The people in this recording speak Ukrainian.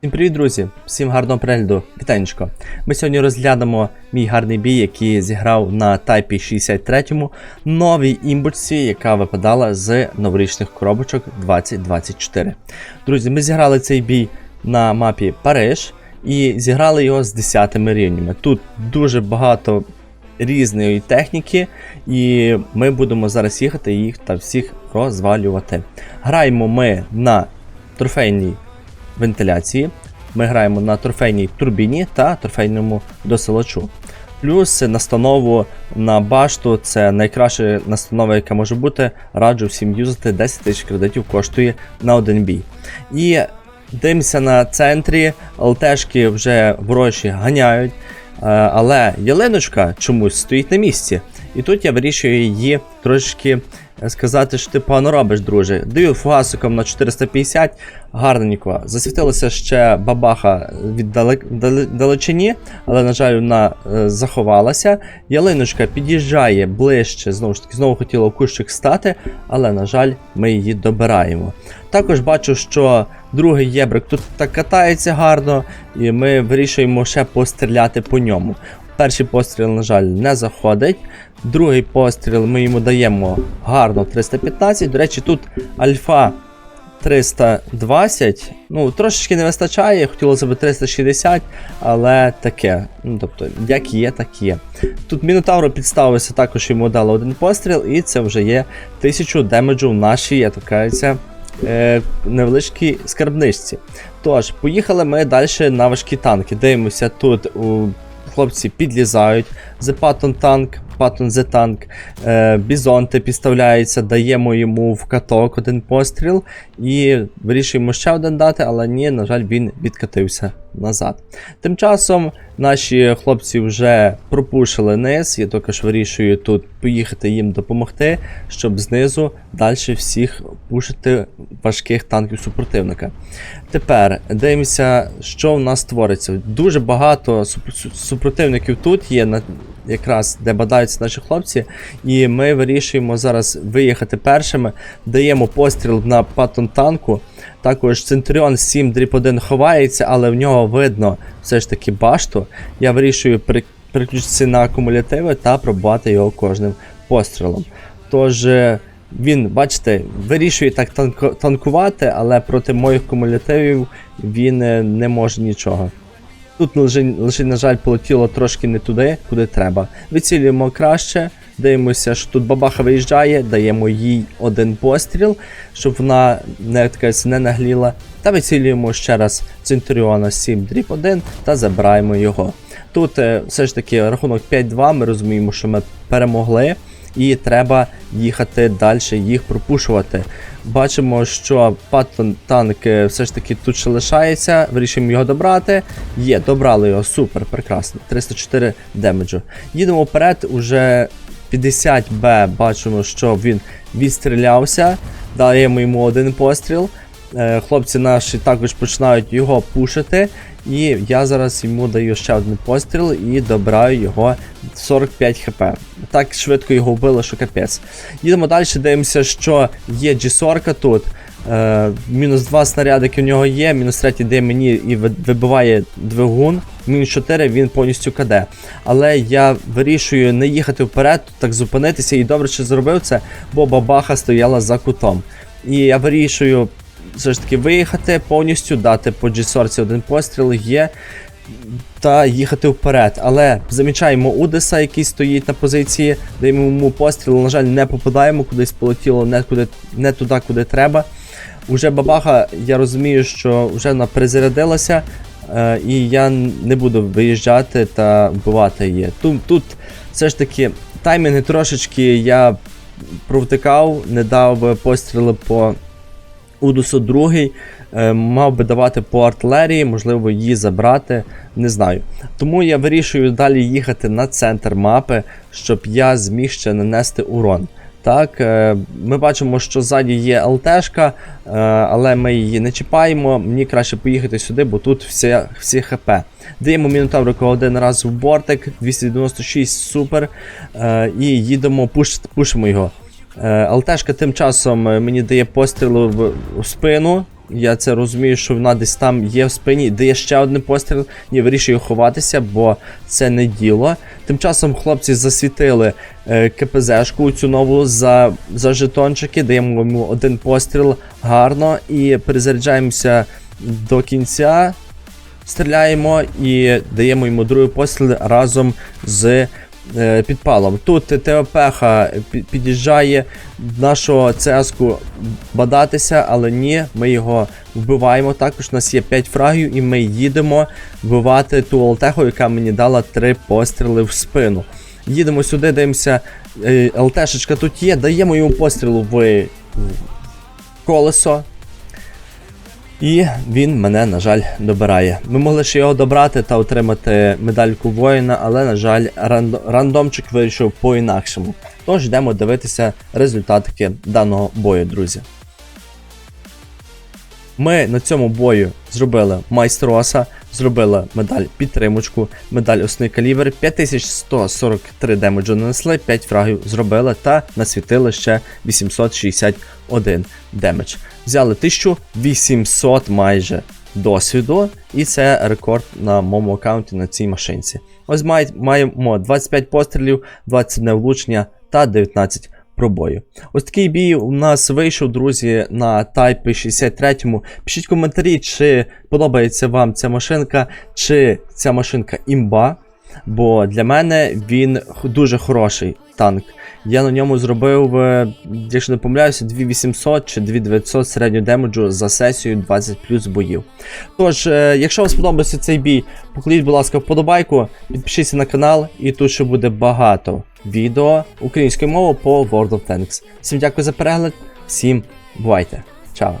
Всім привіт, друзі! Всім гарного перегляду. Вітанечко. Ми сьогодні розглянемо мій гарний бій, який зіграв на Тайпі 63-му новій імбурсі, яка випадала з новорічних коробочок 2024. Друзі, ми зіграли цей бій на мапі Париж і зіграли його з 10 рівнями. Тут дуже багато різної техніки, і ми будемо зараз їхати їх та всіх розвалювати. Граємо ми на трофейній вентиляції. Ми граємо на трофейній турбіні та трофейному досилачу. Плюс настанову на башту це найкраща настанова, яка може бути. Раджу всім юзати 10 тисяч кредитів коштує на один бій. І дивимося на центрі, ЛТшки вже ворожі ганяють. е, Але ялиночка чомусь стоїть на місці. І тут я вирішую її трошки е, сказати, що ти погано робиш, друже. Даю фугасиком на 450, гарненько. Засвітилася ще бабаха від далечині, але, на жаль, вона е, заховалася. Ялиночка під'їжджає ближче, знову ж таки, знову хотіла в кущик стати, але, на жаль, ми її добираємо. Також бачу, що другий єбрик тут так катається гарно, і ми вирішуємо ще постріляти по ньому. Перший постріл, на жаль, не заходить. Другий постріл ми йому даємо гарно 315. До речі, тут альфа 320. Ну, трошечки не вистачає, хотілося б 360, але таке. Ну, тобто, як є, так є. Тут Мінотавро підставився, також йому дали один постріл, і це вже є 1000 демеджу в нашій, я так кажеться, е, невеличкій скарбничці. Тож, поїхали ми далі на важкі танки. Дивимося, тут у хлопці підлізають. The Patton танк, Patton The танк, е, Бізонти підставляється, даємо йому в каток один постріл і вирішуємо ще один дати, але ні, на жаль, він відкатився назад. Тим часом наші хлопці вже пропушили низ, я також вирішую тут поїхати їм допомогти, щоб знизу далі всіх пушити важких танків супротивника. Тепер дивимося, що в нас твориться. Дуже багато супротивників тут є, якраз де бадаються наші хлопці, і ми вирішуємо зараз виїхати першими, даємо постріл на патон танку. Також Центуріон 7 дріб 1 ховається, але в нього видно все ж таки башту. Я вирішую переключитися на акумулятиви та пробувати його кожним пострілом. Тож е, він, бачите, вирішує так танкувати, але проти моїх кумулятивів він е, не може нічого. Тут лише, лише, на жаль, полетіло трошки не туди, куди треба. Вицілюємо краще, дивимося, що тут бабаха виїжджає, даємо їй один постріл, щоб вона не, така, не нагліла. Та вицілюємо ще раз Центуріона 7 дріб 1 та забираємо його. Тут е, все ж таки рахунок 5-2, ми розуміємо, що ми перемогли. І треба їхати далі, їх пропушувати. Бачимо, що Паттон танк е, все ж таки тут ще лишається. Вирішуємо його добрати. Є, добрали його, супер, прекрасно. 304 демеджу. Їдемо вперед, уже 50Б бачимо, що він відстрілявся. Даємо йому один постріл. Е, Хлопці наші також починають його пушити. І я зараз йому даю ще один постріл і добираю його 45 хп. Так швидко його вбило, що капець. Їдемо далі, дивимося, що є G40 тут. Е, мінус 2 снарядики у нього є, мінус 3 йде мені і вибиває двигун. Мінус 4 він повністю каде. Але я вирішую не їхати вперед, так зупинитися і добре, що зробив це, бо бабаха стояла за кутом. І я вирішую все ж таки виїхати повністю, дати по G40 один постріл є. Та їхати вперед. Але замічаємо Удеса, який стоїть на позиції, даємо йому постріл, на жаль, не попадаємо, кудись полетіло не, куди, не туди, куди треба. Уже бабаха, я розумію, що вже вона перезарядилася, е, і я не буду виїжджати та вбивати її. Тут, тут все ж таки таймінги трошечки я провтикав, не дав постріли по Удусу другий, е, мав би давати по артилерії, можливо, її забрати, не знаю. Тому я вирішую далі їхати на центр мапи, щоб я зміг ще нанести урон. Так, е, ми бачимо, що ззаді є ЛТшка, е, але ми її не чіпаємо. Мені краще поїхати сюди, бо тут всі, всі ХП. Даємо мінотаврику один раз в бортик, 296, супер. І їдемо, пуш, пушимо його. Е, ЛТшка тим часом е, мені дає постріл в, спину. Я це розумію, що вона десь там є в спині, де є ще один постріл. Ні, вирішую ховатися, бо це не діло. Тим часом хлопці засвітили е, КПЗшку цю нову за, за жетончики, даємо йому один постріл гарно і перезаряджаємося до кінця. Стріляємо і даємо йому другий постріл разом з підпалом. Тут ТОПХ під'їжджає нашого ЦСКу бадатися, але ні, ми його вбиваємо. Також у нас є 5 фрагів, і ми їдемо вбивати ту ЛТХу, яка мені дала 3 постріли в спину. Їдемо сюди, дивимося, е, ЛТшечка тут є, даємо йому пострілу в колесо. І він мене, на жаль, добирає. Ми могли ще його добрати та отримати медальку воїна, але, на жаль, рандомчик вирішив по-інакшому. Тож йдемо дивитися результатики даного бою, друзі. Ми на цьому бою зробили майстроса, зробили медаль підтримочку, медаль основний калібр, 5143 демеджу нанесли, 5 фрагів зробили та насвітили ще 861 демедж. Взяли 1800 майже досвіду, і це рекорд на моєму аккаунті на цій машинці. Ось маємо 25 пострілів, 21 влучення та 19 пробою. Ось такий бій у нас вийшов, друзі, на тайпі 63. Пишіть коментарі, чи подобається вам ця машинка, чи ця машинка імба. Бо для мене він дуже хороший танк. Я на ньому зробив, е, якщо не помиляюся, 2800 чи 2900 середнього демеджу за сесію 20 плюс боїв. Тож, е, якщо вам сподобався цей бій, покладіть, будь ласка, вподобайку, підпишіться на канал, і тут ще буде багато відео українською мовою по World of Tanks. Всім дякую за перегляд, всім бувайте. Чао.